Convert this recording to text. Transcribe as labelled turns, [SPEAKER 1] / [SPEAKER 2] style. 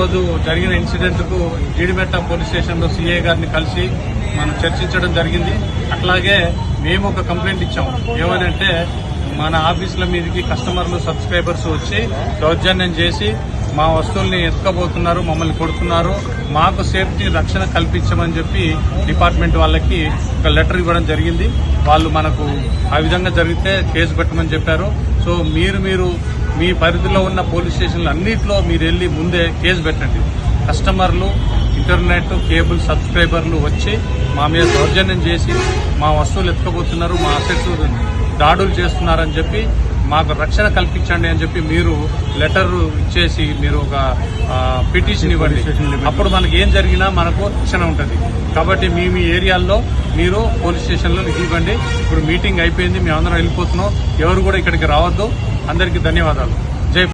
[SPEAKER 1] రోజు జరిగిన ఇన్సిడెంట్కు జీడిమెట్ట పోలీస్ స్టేషన్లో సీఏ గారిని కలిసి మనం చర్చించడం జరిగింది. అట్లాగే మేము ఒక కంప్లైంట్ ఇచ్చాం ఏమనంటే మన ఆఫీసుల మీదకి కస్టమర్లు సబ్స్క్రైబర్స్ వచ్చి దౌర్జన్యం చేసి మా వస్తువుల్ని ఎత్తుకపోతున్నారు మమ్మల్ని కొడుతున్నారు. మాకు సేఫ్టీ రక్షణ కల్పించమని చెప్పి డిపార్ట్మెంట్ వాళ్ళకి ఒక లెటర్ ఇవ్వడం జరిగింది. వాళ్ళు మనకు ఆ విధంగా జరిగితే కేసు పెట్టమని చెప్పారు. సో మీరు మీరు మీ పరిధిలో ఉన్న పోలీస్ స్టేషన్లు అన్నింటిలో మీరు వెళ్ళి ముందే కేసు పెట్టండి. కస్టమర్లు ఇంటర్నెట్ కేబుల్ సబ్స్క్రైబర్లు వచ్చి మా మీద దౌర్జన్యం చేసి మా వస్తువులు ఎత్తుకపోతున్నారు మా అసెట్స్ దాడులు చేస్తున్నారని చెప్పి మాకు రక్షణ కల్పించండి అని చెప్పి మీరు లెటర్ ఇచ్చేసి మీరు ఒక పిటిషన్ ఇవ్వండి. అప్పుడు మనకి ఏం జరిగినా మనకు రక్షణ ఉంటుంది. కాబట్టి మీ మీ ఏరియాల్లో మీరు పోలీస్ స్టేషన్లో ఇవ్వండి. ఇప్పుడు మీటింగ్ అయిపోయింది మేము అందరం వెళ్ళిపోతున్నాం. ఎవరు కూడా ఇక్కడికి రావద్దు. అందరికీ ధన్యవాదాలు.